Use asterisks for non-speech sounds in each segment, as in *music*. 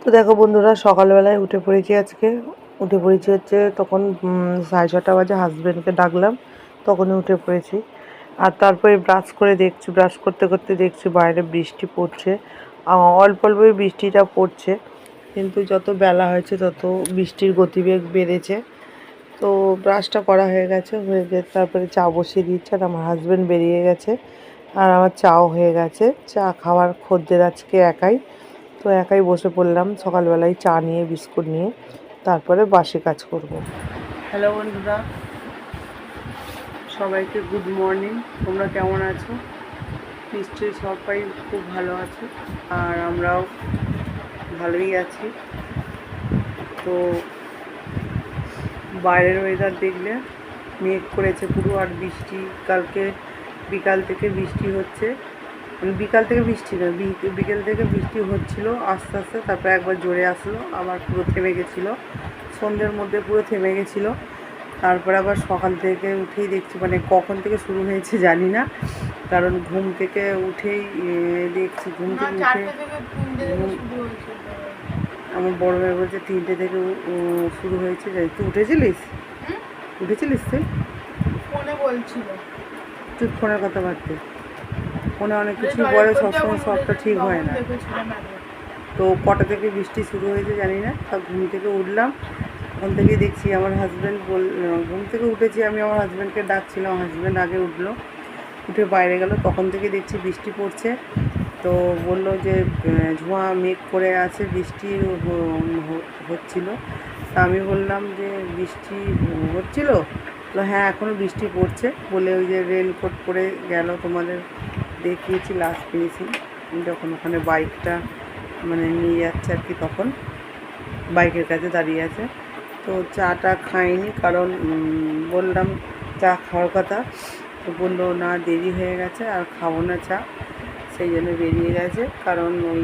তো দেখো বন্ধুরা, সকালবেলায় উঠে পড়েছি আজকে। উঠে পড়েছি হচ্ছে তখন সাড়ে ছটা বাজে হাজব্যান্ডকে ডাকলাম, তখনই উঠে পড়েছি। আর তারপরে ব্রাশ করে দেখছি ব্রাশ করতে করতে দেখছি বাইরে বৃষ্টি পড়ছে। অল্প অল্পই বৃষ্টিটা পড়ছে, কিন্তু যত বেলা হয়েছে তত বৃষ্টির গতিবেগ বেড়েছে। তো ব্রাশটা করা হয়ে গেছে, হয়ে গিয়ে তারপরে চা বসিয়ে দিচ্ছে আর আমার হাজব্যান্ড বেরিয়ে গেছে। আর আমার চাও হয়ে গেছে, চা খাওয়ার খদ্দের আজকে একাই। তো একাই বসে পড়লাম সকালবেলায় চা নিয়ে, বিস্কুট নিয়ে, তারপরে বাসে কাজ করব। হ্যালো বন্ধুরা, সবাইকে গুড মর্নিং, তোমরা কেমন আছো? নিশ্চয়ই সবাই খুব ভালো আছো, আর আমরাও ভালোই আছি। তো বাইরের ওয়েদার দেখলে মেঘ করেছে পুরো, আর বৃষ্টি, কালকে বিকাল থেকে বৃষ্টি হচ্ছে। বিকাল থেকে বৃষ্টি না বি- বিকেল থেকে বৃষ্টি হচ্ছিল আস্তে আস্তে তারপরে একবার জোরে আসলো আবার পুরো থেমে গেছিল। সন্ধ্যের মধ্যে পুরো থেমে গেছিল। তারপরে আবার সকাল থেকে উঠেই দেখছি মানে কখন থেকে শুরু হয়েছে জানি না কারণ ঘুম থেকে উঠেই দেখছি ঘুম থেকে উঠে আমার বড় মেয়ে বলছে তিনটে থেকে শুরু হয়েছে যাই তুই উঠেছিলিস? উঠেছিলিস তুই? ফোনে বলছিল। তুই ফোনের কথা ভাবতে। ফোনে অনেক কিছু টয়লেট বলে, সবসময় সবটা ঠিক হয় না। তো কটা থেকে বৃষ্টি শুরু হয়েছে জানি না তা ঘুম থেকে উঠলাম। তখন থেকেই দেখছি আমার হাজব্যান্ড বল ঘুম থেকে উঠেছি, আমি আমার হাজব্যান্ডকে ডাকছিলাম হাজব্যান্ড আগে উঠল, উঠে বাইরে গেল, তখন থেকে দেখছি বৃষ্টি পড়ছে। তো বলল যে ধোঁয়া মেঘ করে আছে, বৃষ্টি হচ্ছিল। তা আমি বললাম যে, বৃষ্টি হচ্ছিল? বলল হ্যাঁ এখনও বৃষ্টি পড়ছে। বলে ওই যে রেনকোট পরে গেল তোমাদের। দেখিয়েছি লাস্ট ফিনিশিং যখন ওখানে বাইকটা মানে নিয়ে যাচ্ছে আর কি তখন বাইকের কাছে দাঁড়িয়ে আছে। তো চাটা খাইনি কারণ বললাম চা খাওয়ার কথা। তো বলল, না, দেরি হয়ে গেছে, আর খাব না চা। সেই জন্য বেরিয়ে গেছে। কারণ ওই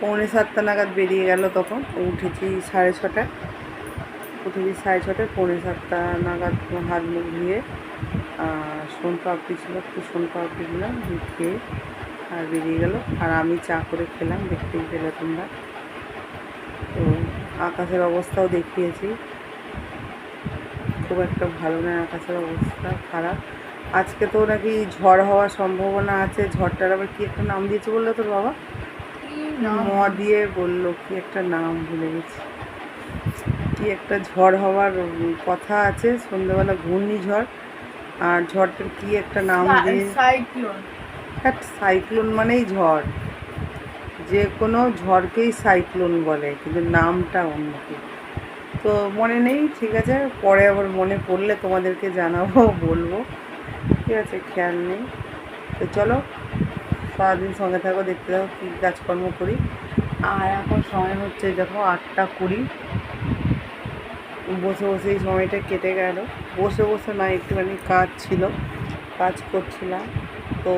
পৌনে সাতটা নাগাদ বেরিয়ে গেল তখন। উঠেছি সাড়ে ছটায়। উঠেছি সাড়ে ছটায়, পৌনে সাতটা নাগাদ হাত মুখ ধুয়ে সোন পাপড়ি ছিল একটু সোন দিলাম খেয়ে আর বেরিয়ে গেল। আর আমি চা করে খেলাম দেখতেই পেলে তোমরা। তো আকাশের অবস্থাও দেখিয়েছি। খুব একটা ভালো নয় আকাশের অবস্থা খারাপ। আজকে তো নাকি ঝড় হওয়ার সম্ভাবনা আছে। ঝড়টার আবার কি একটা নাম দিয়েছে বলল তোর বাবা? ম দিয়ে বলল কি একটা নাম ভুলে গেছি। কি একটা ঝড় হওয়ার কথা আছে সন্ধ্যেবেলা ঘূর্ণিঝড়। আর ঝড়টার কি একটা নাম দিয়ে? সাইক্লোন। হ্যাঁ সাইক্লোন মানেই ঝড়। যে কোনো ঝড়কেই সাইক্লোন বলে কিন্তু নামটা অন্য তো মনে নেই ঠিক আছে পরে আবার মনে পড়লে তোমাদেরকে জানাব বলব। ঠিক আছে খেয়াল নেই। তো চলো সারাদিন সঙ্গে থাকো দেখতে থাকো কী কাজকর্ম করি। আর এখন সময় হচ্ছে দেখো আটটা কুড়ি। বসে বসে এই সময়টা কেটে গেল। বসে বসে না একটুখানি কাজ ছিল, কাজ করছিলাম। তো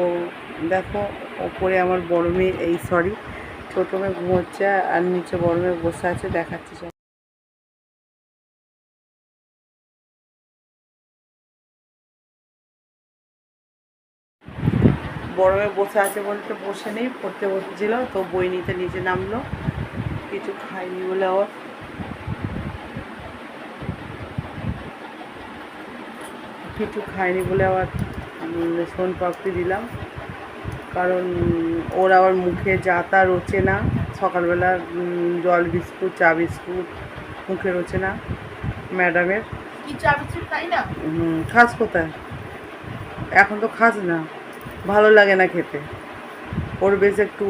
দেখো, ওপরে আমার বড় মেয়ে, এই সরি ছোটো মেয়ে ঘুমোচ্ছে আর নিচে বড় মেয়ে বসে আছে, দেখাচ্ছি। বড় মেয়ে বসে আছে বলতে বসে নেই, পড়তে বসেছিল, তো বই নিতে নিচে নামলো। কিছু খাইনি বলে আবার কিছু খায়নি বলে আবার সোন পাপড়ি দিলাম। কারণ ওর আবার মুখে যা তা রোচে না। সকালবেলা জল বিস্কুট চা বিস্কুট মুখে রোচে না ম্যাডামের। খাস কোথায়? এখন তো খাস না ভালো লাগে না খেতে। ওর বেশ একটু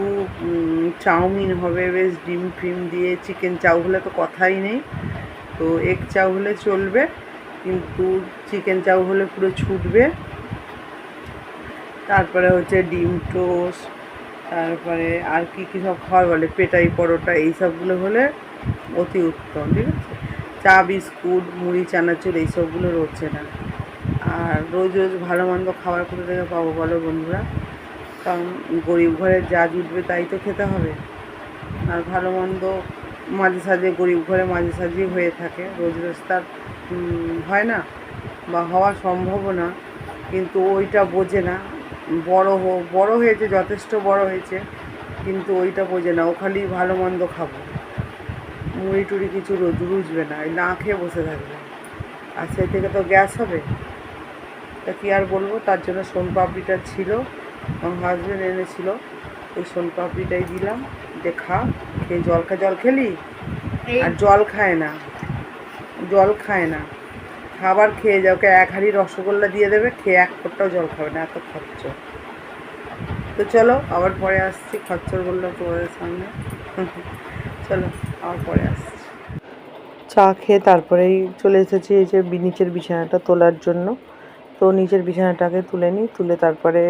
চাউমিন হবে বেশ ডিম ফিম দিয়ে চিকেন চাউ হলে তো কথাই নেই। তো এগ চাউ হলে চলবে। কিন্তু চিকেন চাউ হলে পুরো ছুটবে। তারপরে হচ্ছে ডিম টোস্ট, তারপরে আর কি কী সব খাবার বলে, পেটাই পরোটা, এই সবগুলো হলে অতি উত্তম, ঠিক আছে? চা, বিস্কুট, মুড়ি, চানাচুর এইসবগুলো রচ্ছে না। আর রোজ রোজ ভালো মন্দ খাবার কোথা থেকে পাবো বলো বন্ধুরা? কারণ গরিব ঘরে যা জুটবে তাই তো খেতে হবে। আর ভালো মন্দ মাঝে সাঝে গরিব ঘরে মাঝে সাঝেই হয়ে থাকে, রোজ রোজ তার হয় না বা হওয়া সম্ভবও না কিন্তু ওইটা বোঝে না। বড় হো বড় হয়েছে যথেষ্ট বড় হয়েছে কিন্তু ওইটা বোঝে না। ও খালি ভালো মন্দ খাব। মুড়ি টুড়ি কিছু রোজ রুজবে না না খেয়ে বসে থাকবে। আর সেই থেকে তো গ্যাস হবে। তা কী আর বলব? তার জন্য সোন পাপড়িটা ছিল আমার হাজব্যান্ড এনেছিল। ওই সোন পাপড়িটাই দিলাম। যে খা খেয়ে জল খা জল খেলি? আর জল খায় না। জল খায় না। খাবার খেয়ে যাও ওকে এক হাঁড়ি রসগোল্লা দিয়ে দেবে, খেয়ে এক ফোঁটাও জল খাবে না, এত খরচ তো চলো, আবার পরে আসছি খরচর বললাম তোমাদের সামনে। চলো, আবার পরে আসছি। চা খেয়ে তারপরেই চলে এসেছি এই যে নিচের বিছানাটা তোলার জন্য। তো নিচের বিছানাটাকে তুলে নিই, তুলে তারপরে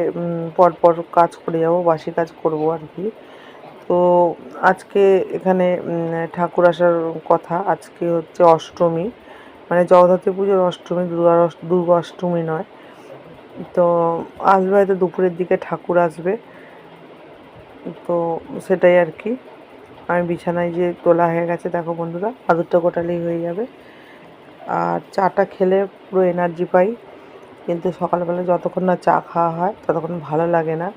পরপর কাজ করে যাব, বাসি কাজ করব আর কি। তো আজকে এখানে ঠাকুর আসার কথা, আজকে হচ্ছে অষ্টমী। মানে জগদ্ধাত্রী পুজোর অষ্টমী, দুর্গা দুর্গা অষ্টমী নয়। তো আসবে হয়তো দুপুরের দিকে ঠাকুর আসবে। তো সেটাই আর কি। আমি বিছানায় যে তোলা হয়ে গেছে, দেখো বন্ধুরা আদুরটা গোটালেই হয়ে যাবে। আর চাটা খেলে পুরো এনার্জি পাই। কিন্তু সকালবেলা যতক্ষণ না চা খাওয়া হয়, ততক্ষণ ভালো লাগে না।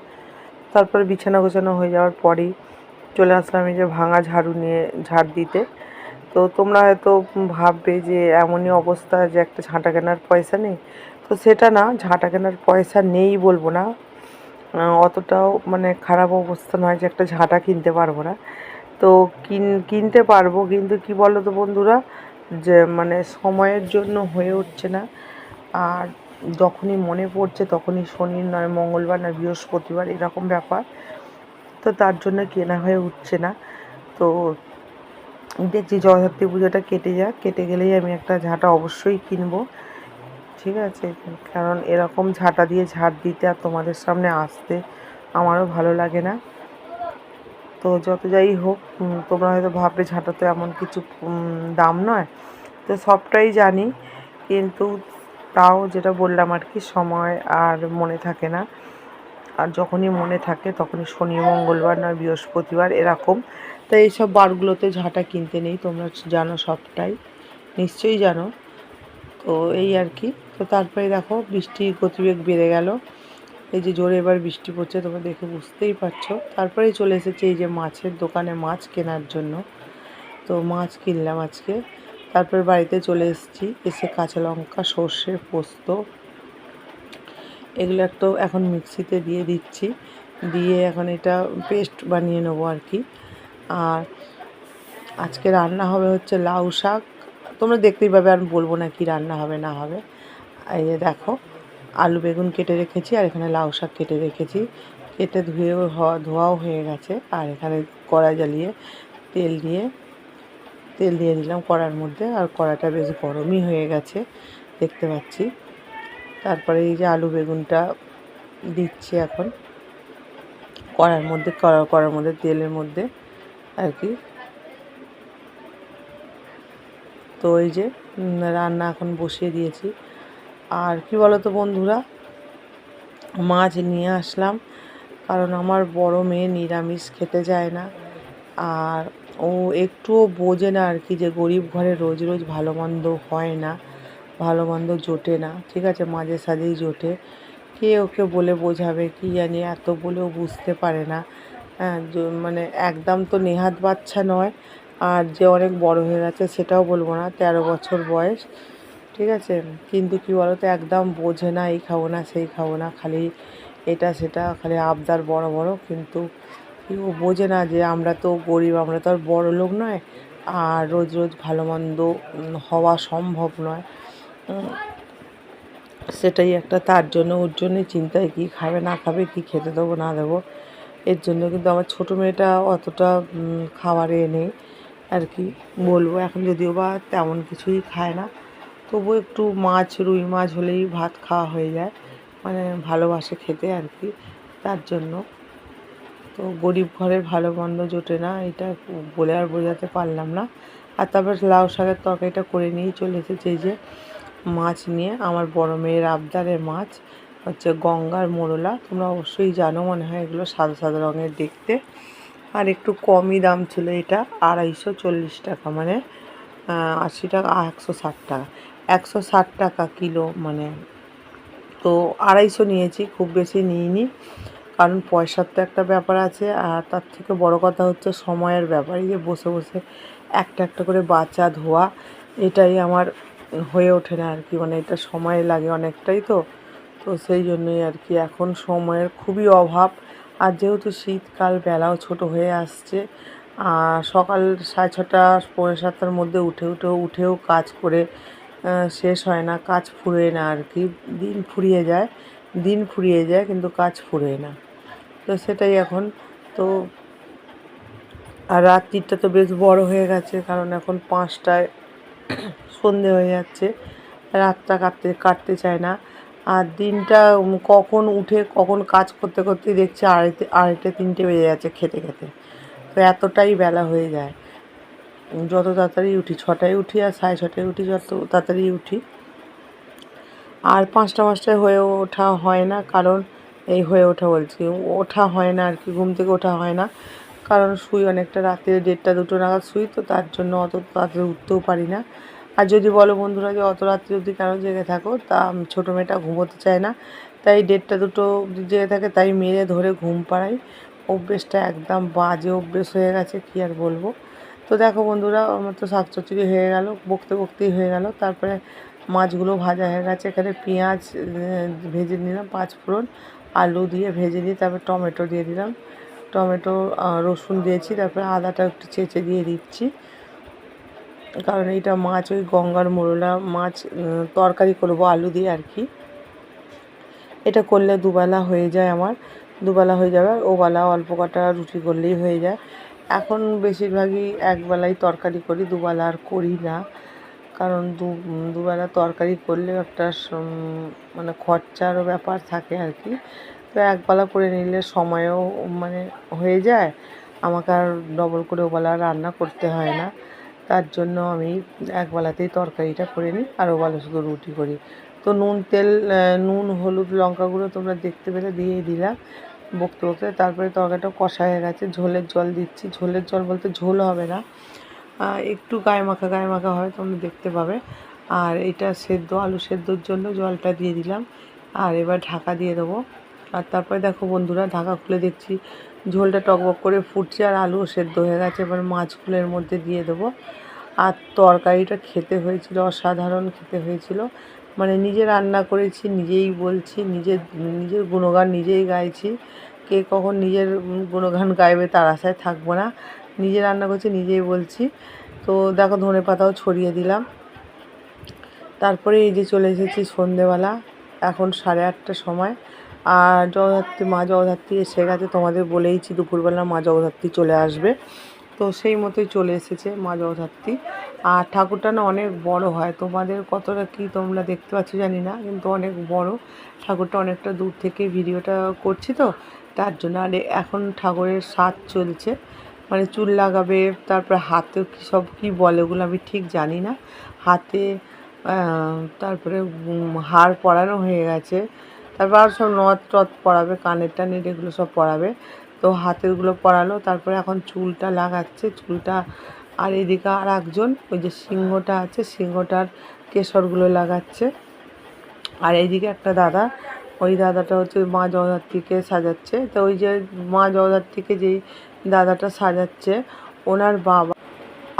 তারপরে বিছানা গোছানো হয়ে যাওয়ার পরেই চলে আসলাম এই যে ভাঙা ঝাড়ু নিয়ে, ঝাড় দিতে। তো তোমরা হয়তো ভাববে যে এমনই অবস্থা যে একটা ঝাঁটা কেনার পয়সা নেই। তো সেটা না, ঝাঁটা কেনার পয়সা নেই বলব না। অতটাও মানে খারাপ অবস্থা নয় যে একটা ঝাঁটা কিনতে পারব না। তো কিন, কিনতে পারব, কিন্তু কি বলো তো বন্ধুরা? যে মানে সময়ের জন্য হয়ে উঠছে না। আর যখনই মনে পড়ছে তখনই শনি নয়, মঙ্গলবার নয় বৃহস্পতিবার এরকম ব্যাপার। তো তার জন্য কেনা হয়ে উঠছে না। তো দেখছি জগদ্ধাত্রী পুজোটা কেটে যাক। কেটে গেলেই আমি একটা ঝাঁটা অবশ্যই কিনবো। ঠিক আছে? কারণ এরকম ঝাঁটা দিয়ে ঝাঁট দিতে আর তোমাদের সামনে আসতে আমারও ভালো লাগে না। তো যত যাই হোক তোমরা হয়তো ভাববে ঝাঁটা তো এমন কিছু দাম নয়। তো সবটাই জানি, কিন্তু তাও যেটা বললাম আর কি, সময় আর মনে থাকে না। আর যখনই মনে থাকে তখনই শনি, মঙ্গলবার নয়, বৃহস্পতিবার এরকম। তো এইসব বারগুলোতে ঝাঁটা কিনতে নেই, তোমরা জানো সবটাই। নিশ্চয়ই জানো। তো এই আর কি। তো তারপরে দেখো বৃষ্টির গতিবেগ বেড়ে গেল। এই যে জোরে এবার বৃষ্টি পড়ছে, তোমরা দেখে বুঝতেই পারছ। তারপরেই চলে এসেছে এই যে মাছের দোকানে, মাছ কেনার জন্য। তো মাছ কিনলাম আজকে। তারপর বাড়িতে চলে এসেছি, এসে কাঁচা লঙ্কা, সর্ষে, পোস্ত এগুলো একটু এখন মিক্সিতে দিয়ে দিচ্ছি। দিয়ে এখন এটা পেস্ট বানিয়ে নেব আর কি। আর আজকে রান্না হবে হচ্ছে লাউ শাক। তোমরা দেখতেই পাবে আর বলব না কি রান্না হবে, না হবে। এই যে দেখো, আলু বেগুন কেটে রেখেছি আর এখানে লাউ শাক কেটে রেখেছি। কেটে ধুয়ে হওয়া ধোয়াও হয়ে গেছে। আর এখানে কড়া জ্বালিয়ে তেল দিয়ে তেল দিয়ে দিলাম কড়ার মধ্যে। আর কড়াটা বেশ গরমই হয়ে গেছে, দেখতে পাচ্ছি। তারপরে এই যে আলু বেগুনটা দিচ্ছি এখন। কড়ার মধ্যে, কড়া, কড়ার মধ্যে, তেলের মধ্যে আর কি। তো এই যে রান্না এখন বসিয়ে দিয়েছি। আর কি বলো তো বন্ধুরা, মাছ নিয়ে আসলাম, কারণ আমার বড় মেয়ে নিরামিষ খেতে যায় না। আর ও একটুও বোঝে না আর কি যে গরিব ঘরে রোজ রোজ ভালো মন্দ হয় না। ভালো মন্দ জোটে না, ঠিক আছে? মাঝে সাঝেই জোটে। কে ওকে বলে বোঝাবে কি জানি, এত বলেও বুঝতে পারে না। হ্যাঁ মানে একদম তো নেহাত বাচ্চা নয়, আর যে অনেক বড় হয়ে গেছে সেটাও বলব না, তেরো বছর বয়স, ঠিক আছে? কিন্তু কি বলো তো একদম বোঝে না, এই খাব না, সেই খাব না, খালি এটা সেটা, খালি আবদার বড় বড়, কিন্তু ও বোঝে না যে আমরা তো গরিব, আমরা তো আর বড় লোক নয়, আর রোজ রোজ ভালো মন্দ হওয়া সম্ভব নয়। সেটাই একটা, তার জন্য, ওর জন্যই চিন্তায় কী খাবে, না খাবে, কী খেতে দেবো, না দেবো। এর জন্য কিন্তু আমার ছোটো মেয়েটা অতটা খাবারে নেই আর কি। বলব এখন যদিও বা তেমন কিছুই খায় না তবু একটু মাছ, রুই মাছ হলেই ভাত খাওয়া হয়ে যায়। মানে ভালোবাসে খেতে আর কি, তার জন্য। তো গরিব ঘরের ভালো মন্দ জোটে না, এটা বলে আর বোঝাতে পারলাম না। আর তারপর লাউ শাকের তরকারিটা করে নিয়েই চলে এসেছে যে মাছ নিয়ে, আমার বড় মেয়ের আবদারের মাছ হচ্ছে গঙ্গার মোরলা। তোমরা অবশ্যই জানো মনে হয় এগুলো সাদা সাদা রঙের দেখতে। আর একটু কমই দাম ছিল এটা, আড়াইশো চল্লিশ টাকা মানে আশি টাকা একশো ষাট টাকা। একশো ষাট টাকা কিলো মানে তো আড়াইশো নিয়েছি, খুব বেশি নিইনি। কারণ পয়সার তো একটা ব্যাপার আছে, আর তার থেকে বড় কথা হচ্ছে সময়ের ব্যাপার। এই যে বসে বসে একটা একটা করে বাচ্চা ধোয়া, এটাই আমার হয়ে ওঠে না আর কি মানে এটা সময় লাগে অনেকটাই তো। তো সেই জন্যই আর কি এখন সময়ের খুবই অভাব। আর যেহেতু শীতকাল বেলাও ছোট হয়ে আসছে, আর সকাল সাড়ে ছটা, পৌনে সাতটার মধ্যে উঠে উঠেও উঠেও কাজ করে শেষ হয় না, কাজ ফুরোয় না আর কি। দিন ফুরিয়ে যায়, দিন ফুরিয়ে যায় কিন্তু কাজ ফুরোয় না। তো সেটাই এখন। তো আর রাত্রিটা তো বেশ বড় হয়ে গেছে, কারণ এখন পাঁচটায় সন্ধে হয়ে যাচ্ছে। রাতটা কাটতে কাটতে চায় না। আর দিনটা কখন উঠে, কখন কাজ করতে করতে দেখছি আড়াইতে আড়াইটে, তিনটে বেজে যাচ্ছে খেতে খেতে। তো এতটাই বেলা হয়ে যায়। যত তাড়াতাড়ি উঠি, ছটায় উঠি আর সাড়ে ছটায় উঠি যত তাড়াতাড়ি উঠি। আর পাঁচটা, পাঁচটায় হয়ে ওঠা হয় না, কারণ এই হয়ে ওঠা বলছি। ওঠা হয় না আর কি, ঘুম থেকে ওঠা হয় না। কারণ শুই অনেকটা রাতে দেড়টা, দুটো নাগাদ শুই, তো তার জন্য অত তাড়াতাড়ি উঠতেও পারি না। আর যদি বলো বন্ধুরা যে অত রাত্রি অবধি কেন জেগে থাকো, তা ছোটো মেয়েটা ঘুমোতে চায় না। তাই দেড়টা দুটো জেগে থাকে, তাই মেরে ধরে ঘুম পাড়াই। অভ্যেসটা একদম বাজে অভ্যেস হয়ে গেছে, কী আর বলব। তো দেখো বন্ধুরা, আমার তো শাক চচ্চড়ি হয়ে গেল, বকতে বকতেই হয়ে গেল। তারপরে মাছগুলো ভাজা হয়ে গেছে, এখানে পেঁয়াজ ভেজে নিলাম, পাঁচ ফোড়ন, আলু দিয়ে ভেজে দিয়ে তারপরে টমেটো দিয়ে দিলাম। টমেটো রসুন দিয়েছি, তারপরে আদাটা একটু চেঁচে দিয়ে দিচ্ছি। কারণ এইটা মাছ, ওই গঙ্গার মোরলা মাছ তরকারি করব আলু দিয়ে আর কি। এটা করলে দুবেলা হয়ে যায় আমার, দুবেলা হয়ে যাবে ওবেলা অল্প কটা রুটি করলেই হয়ে যায়। এখন বেশিরভাগই একবেলাই তরকারি করি, দুবেলা আর করি না। কারণ দু, দুবেলা তরকারি করলে একটা মানে খরচারও ব্যাপার থাকে আর কি। তো একবেলা করে নিলে সময়ও মানে হয়ে যায়, আমাকে আর ডবল করে ওবেলা রান্না করতে হয় না। তার জন্য আমি একবেলাতেই তরকারিটা করে নিই আর ওবেলা শুধু রুটি করি। তো নুন তেল নুন, হলুদ লঙ্কা গুঁড়ো তোমরা দেখতে পেলে, দিয়েই দিলাম বকতে বকতে। তারপরে তরকারিটা কষা হয়ে গেছে, ঝোলের জল দিচ্ছি। ঝোলের জল বলতে ঝোল হবে না একটু গায়ে মাখা গায়ে মাখা হয় তোমরা দেখতে পাবে। আর এটা সেদ্ধ, আলু সেদ্ধর জন্য জলটা দিয়ে দিলাম। আর এবার ঢাকা দিয়ে দেবো। আর তারপরে দেখো বন্ধুরা, ঢাকা খুলে দেখছি। ঝোলটা টকবক করে ফুটছে আর আলুও সেদ্ধ হয়ে গেছে। এবার মাছগুলো এর মধ্যে দিয়ে দেবো। আর তরকারিটা খেতে হয়েছিল, অসাধারণ খেতে হয়েছিল। মানে নিজে রান্না করেছি, নিজেই বলছি নিজের নিজের গুণগান নিজেই গাইছি। কে কখন নিজের গুণগান গাইবে তার আশায় থাকব না। নিজে রান্না করছি, নিজেই বলছি। তো দেখো ধনে পাতাও ছড়িয়ে দিলাম। তারপরে এই যে চলে এসেছি সন্ধেবেলা, এখন সাড়ে আটটার সময়। আর জগদ্ধাত্রী, মা জগদ্ধাত্রী এসে গেছে, তোমাদের বলেইছি দুপুরবেলা মা জগদ্ধাত্রী চলে আসবে। তো সেই মতোই চলে এসেছে মা জগদ্ধাত্রী। আর ঠাকুরটা না অনেক বড় হয়, তোমাদের কতটা কি তোমরা দেখতে পাচ্ছ জানি না, কিন্তু অনেক বড়। ঠাকুরটা অনেকটা দূর থেকে ভিডিওটা করছি তো, তার জন্য আর এখন ঠাকুরের স্বাদ চলছে। মানে চুল লাগাবে, তারপরে হাতে কী সব কী বলে ওগুলো আমি ঠিক জানি না। হাতে তারপরে হার পরানো হয়ে গেছে। তারপর আর সব নথ টথ পরাবে কানের টানের এগুলো সব পরাবে তো হাতেরগুলো পরালো তারপরে এখন চুলটা লাগাচ্ছে। চুলটা আর এদিকে আর একজন, ওই যে সিংহটা আছে, সিংহটার কেশরগুলো লাগাচ্ছে। আর এইদিকে একটা দাদা, ওই দাদাটা হচ্ছে মা জগদ্ধাত্রীকে সাজাচ্ছে। তো ওই যে মা জগদ্ধাত্রীকে যেই দাদাটা সাজাচ্ছে, ওনার বাবা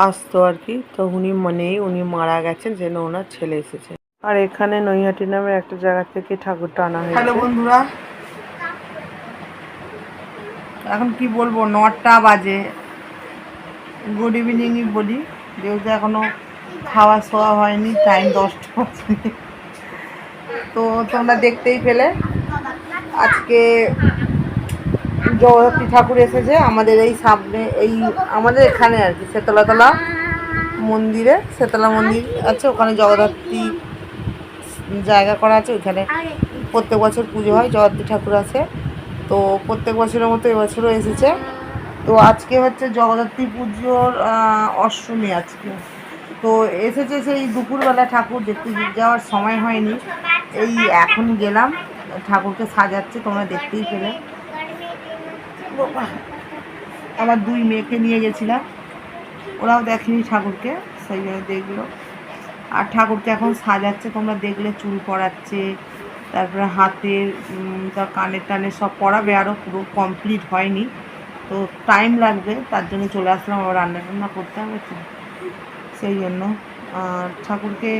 আসতো আর কি। তো উনি মনেই উনি মারা গেছেন, যেন ওনার ছেলে এসেছে। আর এখানে নৈহাটি নামের একটা জায়গা থেকে ঠাকুরটা আনা হয়েছে। হ্যালো বন্ধুরা। এখন কি বলব, নটা বাজে। গুড ইভিনিংই বলি, যেহেতু এখনও খাওয়া শোয়া হয়নি টাইম দশটা বাজে। তো তোমরা দেখতেই পেলে, আজকে জগদ্ধাত্রী ঠাকুর এসেছে আমাদের এই সামনে, এই আমাদের এখানে আর কি সেতলাতলা মন্দিরে সেতলা মন্দির আছে, ওখানে জগদ্ধাত্রী জায়গা করা আছে ওইখানে প্রত্যেক বছর পুজো হয় জগদ্ধাত্রী ঠাকুর আছে। তো প্রত্যেক বছরের মতো এবছরও এসেছে। তো আজকে হচ্ছে জগদ্ধাত্রী পুজোর অষ্টমী আজকে। তো এসেছে সেই দুপুরবেলা ঠাকুর দেখতে যাওয়ার সময় হয়নি। এই এখন গেলাম ঠাকুরকে সাজাচ্ছে তোমরা দেখতেই পেলে। আমার দুই মেয়েকে নিয়ে গেছিলাম। ওরাও দেখেনি ঠাকুরকে সেই জন্য দেখল। আর ঠাকুরকে এখন সাজাচ্ছে, তোমরা দেখলে চুল পড়াচ্ছে, তারপরে হাতের তার কানের টানের সব পড়াবে আরও পুরো কমপ্লিট হয়নি। তো টাইম লাগবে, তার জন্য চলে আসলাম আবার রান্না টান্না করতে হবে তো। সেই জন্য, আর ঠাকুরকে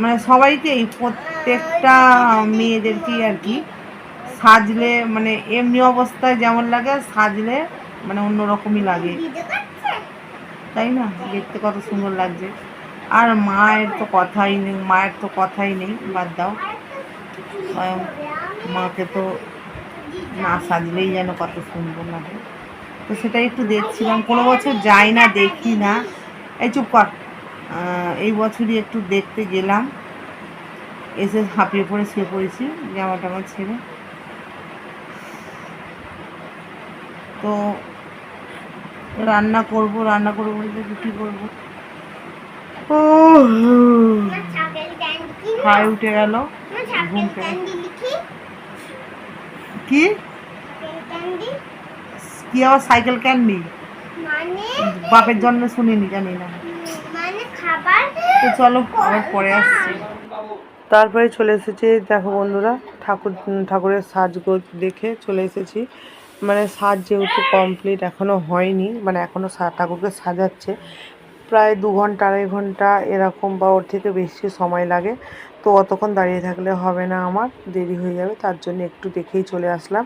মানে সবাইকেই প্রত্যেকটা মেয়েদেরকেই আর কি, সাজলে মানে এমনি অবস্থায় যেমন লাগে, সাজলে মানে অন্যরকমই লাগে। তাই না? দেখতে কত সুন্দর লাগছে। আর মায়ের তো কথাই নেই, মায়ের তো কথাই নেই, বাদ দাও। মাকে তো না সাজলেই যেন কত সুন্দর লাগে। তো সেটাই একটু দেখছিলাম, কোনো বছর যাই না, দেখি না। এই চুপ কর। এই বছরই একটু দেখতে গেলাম। এসে হাঁপিয়ে পড়ে শুয়ে পড়েছি, জামা টামা ছেড়ে। তো রান্না করব, রান্না করব বলতে রুটি করব? হাই উঠে গেল। ঘুম কি? কি আবার সাইকেল ক্যান্ডি বাপের জন্য শুনিনি, জানি না। তো চলো পরে আসছি। তারপরে চলে এসেছি, দেখো বন্ধুরা, ঠাকুর, ঠাকুরের সাজগোজ দেখে চলে এসেছি। মানে সাজ যেহেতু কমপ্লিট এখনও হয়নি মানে এখনও ঠাকুরকে সাজাচ্ছে। প্রায় দু ঘণ্টা, আড়াই ঘণ্টা এরকম বা ওর থেকে বেশি সময় লাগে। তো অতক্ষণ দাঁড়িয়ে থাকলে হবে না আমার, দেরি হয়ে যাবে, তার জন্য একটু দেখেই চলে আসলাম।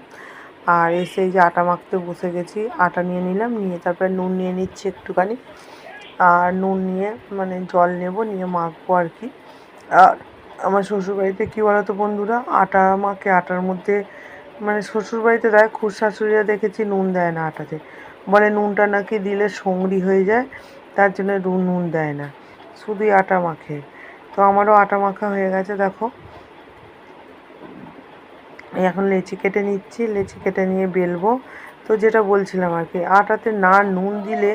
আর এসে যে আটা মাখতে বসে গেছি, আটা নিয়ে নিলাম, নিয়ে তারপরে নুন নিয়ে নিচ্ছি একটুখানি। আর নুন নিয়ে মানে জল নেব, নিয়ে মাখবো আর কি। আর আমার শ্বশুরবাড়িতে কী বলতো বন্ধুরা, আটা মাখে আটার মধ্যে মানে শ্বশুরবাড়িতে দেয় খুশ শাশুড়িরা দেখেছি নুন দেয় না আটাতে। বলে নুনটা নাকি দিলে সঙ্গরি হয়ে যায় তার জন্য নুন দেয় না। শুধুই আটা মাখে। তো আমারও আটা মাখা হয়ে গেছে, দেখো। এখন লেচি কেটে নিচ্ছি, লেচি কেটে নিয়ে বেলবো। তো যেটা বলছিলাম আর কি, আটাতে না নুন দিলে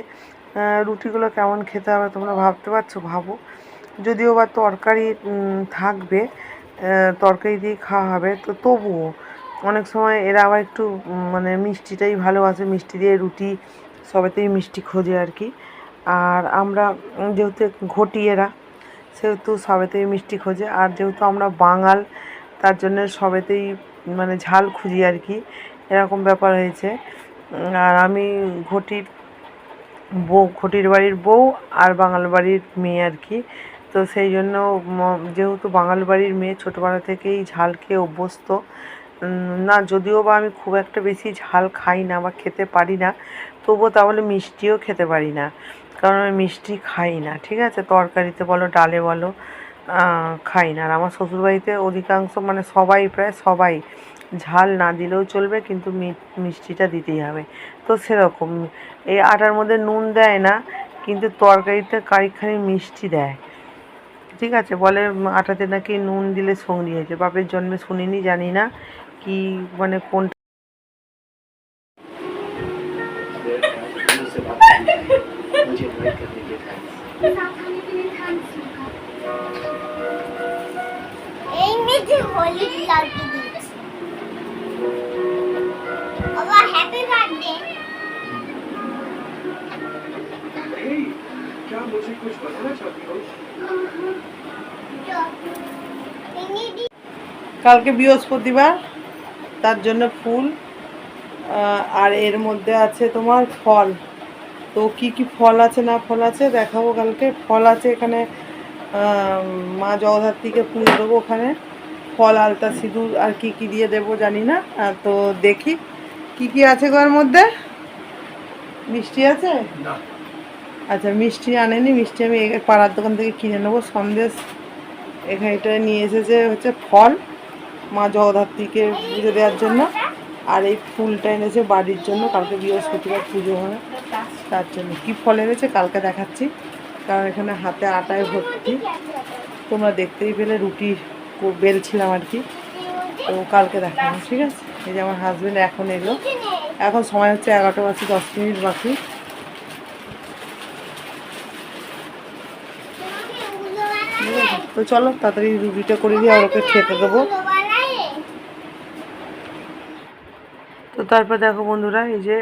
রুটিগুলো কেমন খেতে হবে তোমরা ভাবতে পারছ? ভাবো। যদিও বা তরকারি থাকবে তরকারি দিয়ে খাওয়া হবে। তো তবুও অনেক সময় এরা আবার একটু মানে মিষ্টিটাই ভালোবাসে। মিষ্টি দিয়ে রুটি, সবেতেই মিষ্টি খোঁজে আর কি। আর আমরা যেহেতু ঘটি এরা সেহেতু সবেতেই মিষ্টি খোঁজে। আর যেহেতু আমরা বাঙাল, তার জন্য সবেতেই মানে ঝাল খুঁজি আর কি। এরকম ব্যাপার হয়েছে। আর আমি ঘটির বউ, ঘটির বাড়ির বউ আর বাঙাল বাড়ির মেয়ে আর কি। তো সেই জন্য যেহেতু বাঙাল বাড়ির মেয়ে, ছোটোবেলা থেকেই ঝাল খেয়ে অভ্যস্ত না, যদিও বা আমি খুব একটা বেশি ঝাল খাই না বা খেতে পারি না, তবুও তাহলে মিষ্টিও খেতে পারি না। কারণ আমি মিষ্টি খাই না, ঠিক আছে? তরকারিতে বলো, ডালে বলো খাই না। আর আমার শ্বশুরবাড়িতে অধিকাংশ মানে সবাই, প্রায় সবাই ঝাল না দিলেও চলবে, কিন্তু মিষ্টিটা দিতেই হবে। তো সেরকম। এই আটার মধ্যে নুন দেয় না, কিন্তু তরকারিতে কারিখানি মিষ্টি দেয়। ঠিক আছে? বলে, আটাতে নাকি নুন দিলে সঙ্গি হয়েছে। বাপের জন্মে শুনিনি, জানি না কি মানে কোন কালকে বৃহস্পতিবার, তার জন্য ফুল আর এর মধ্যে আছে তোমার ফল। তো কি কি ফল আছে, না ফল আছে দেখাবো কালকে। ফল আছে এখানে মা জগদ্ধাত্রীকে পুজো দেবো ওখানে। ফল, আলতা, সিঁদুর, আর কি কি দিয়ে দেবো জানি না। তো দেখি। কি কি আছে এর মধ্যে? মিষ্টি আছে? ना আচ্ছা মিষ্টি আনেনি, মিষ্টি আমি পাড়ার দোকান থেকে কিনে নেব। সন্দেশ এখানে এটা নিয়ে এসেছে হচ্ছে ফল মা জগদ্ধাত্রীকে পুজো দেওয়ার জন্য। আর এই ফুলটা এনেছে বাড়ির জন্য, কালকে বৃহস্পতিবার পুজো হবে। তার জন্য কি ফল এনেছে কালকে দেখাচ্ছি। কারণ এখানে হাতে আটায় ভর্তি। তোমরা দেখতেই পেলে রুটি বেলছিলাম আর কি। তো কালকে দেখাবো, ঠিক আছে? এই যে আমার হাজবেন্ড এখন এলো। এখন সময় হচ্ছে এগারোটা বাজে দশ মিনিট বাকি ঠিক আছে? তো চলো তাড়াতাড়ি রুটিটা করে দিয়ে আর ওকে খেতে দেবো। তো তারপর দেখো বন্ধুরা, এই যে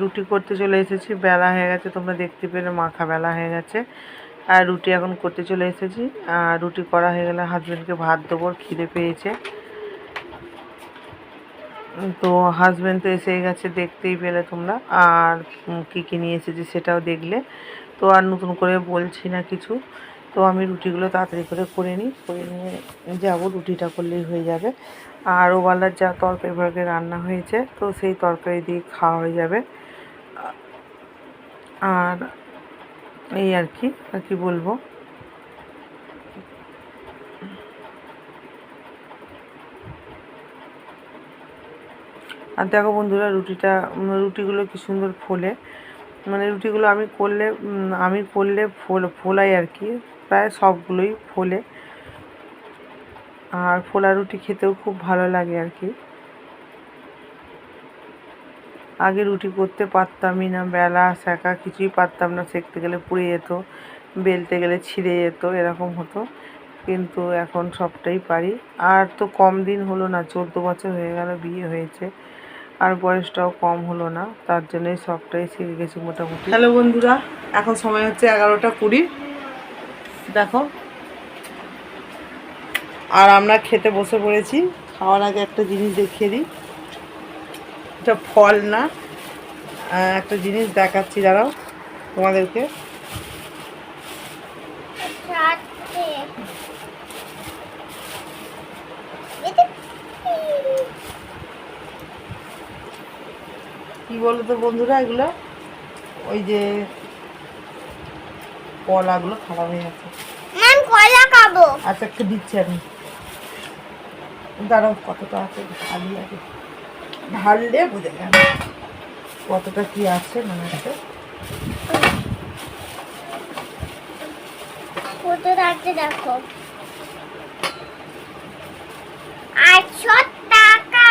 রুটি করতে চলে এসেছি, বেলা হয়ে গেছে, তোমরা দেখতে পেলে মাখা বেলা হয়ে গেছে। আর রুটি এখন করতে চলে এসেছি, আর রুটি করা হয়ে গেলে হাজব্যান্ডকে ভাত দেবো খিদে পেয়েছে। তো হাজব্যান্ড তো এসে গেছে, দেখতেই পেলে তোমরা, আর কী কী নিয়ে এসেছি সেটাও দেখলে। তো আর নতুন করে বলছি না কিছু। তো আমি রুটিগুলো তাড়াতাড়ি করে করে নিই, করে নিয়ে যাব, রুটিটা করলেই হয়ে যাবে। আর ওবেলার যা তরকারি ফরকারি রান্না হয়েছে, তো সেই তরকারি দিয়ে খাওয়া হয়ে যাবে। আর এই আর কি আর কি বলব? আর দেখো বন্ধুরা, রুটিটা রুটিগুলো কি সুন্দর ফোলে। মানে রুটিগুলো আমি করলে আমি করলে ফোল, ফোলাই আর কি। প্রায় সবগুলোই ফোলে। আর ফোলা রুটি খেতেও খুব ভালো লাগে আর কি। আগে রুটি করতে পারতামই না, বেলা শেখা কিছুই পারতাম না, সেঁকতে গেলে পুড়ে যেত, বেলতে গেলে ছিঁড়ে যেত, এরকম হতো। কিন্তু এখন সবটাই পারি। আর তো কম দিন হলো না, চোদ্দ বছর হয়ে গেল বিয়ে হয়েছে। আর বয়সটাও কম হলো না, তার জন্যই সবটাই শিখে গেছি মোটামুটি। হ্যালো বন্ধুরা, এখন সময় হচ্ছে এগারোটা কুড়ি। দেখো। আর আমরা খেতে বসে পড়েছি। খাওয়ার আগে একটা জিনিস দেখিয়ে দিই। এটা ফল না। একটা জিনিস দেখাচ্ছি, দাঁড়াও তোমাদেরকে। কি বলো তো বন্ধুরা এগুলো? ওই যে কলাগুলো খারাপ হয়ে গেছে। ম্যাম কলা খাব? আচ্ছা একটু দিচ্ছি আমি। দাঁড়াও কতটা আছে? ঢালি আগে ঢাললে বুঝে যাবে কতটা কি আছে মনে হচ্ছে রাখতে দেখো। আটশো টাকা।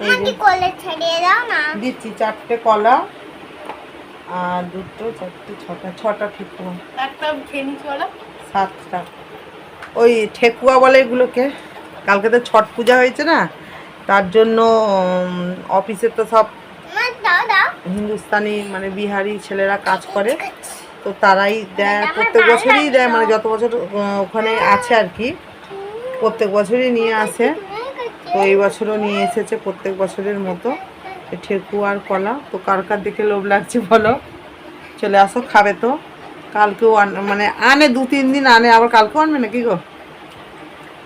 আমাকে যে। ছাড়িয়ে দাও না। দিচ্ছি চারটে কলা। আর দুটো চারটে ছটা ছটা ঠিক তোমার একটা খেয়ে নিচ্ছি সাতটা। ওই ঠেকুয়া বলে এগুলোকে। কালকে তো ছট পূজা হয়েছে না? তার জন্য অফিসে তো সব হিন্দুস্তানি মানে বিহারি ছেলেরা কাজ করে। তো তারাই দেয় প্রত্যেক বছরই দেয় মানে যত বছর ওখানে আছে আর কি। প্রত্যেক বছরই নিয়ে আসে। তো এই বছরও নিয়ে এসেছে প্রত্যেক বছরের মতো। ঠেকুয়া আর কলা। তো কার কার দেখে লোভ লাগছে বলো? চলে আসো, খাবে তো। কালকেও আন- মানে আনে দু তিন দিন আনে, আবার কালকেও আনবে নাকি গো?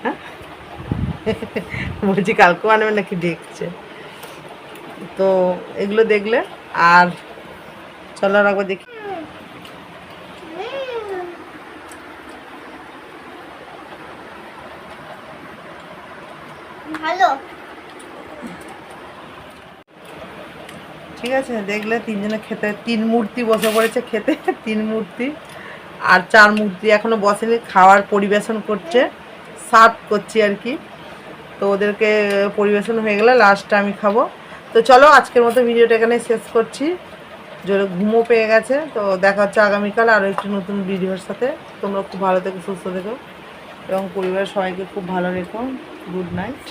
হ্যাঁ? *laughs* বলছি কালকেও আনবে নাকি দেখছে। তো এগুলো দেখলে, আর চলো রাখব দেখি ভালো ঠিক আছে দেখলে তিনজনে খেতে, তিন মূর্তি বসে পড়েছে খেতে, তিন মূর্তি আর চার মূর্তি এখনও বসেনি, খাওয়ার পরিবেশন করছে, সার্ভ করছি আর কি। তো ওদেরকে পরিবেশন হয়ে গেলে লাস্টটা আমি খাব। তো চলো আজকের মতো ভিডিওটা এখানে শেষ করছি। জোরে ঘুমও পেয়ে গেছে, তো দেখা হচ্ছে আগামীকাল আরও একটি নতুন ভিডিওর সাথে। তোমরা খুব ভালো থেকো, সুস্থ থেকো এবং পরিবারের সবাইকে খুব ভালো রেখো। Good night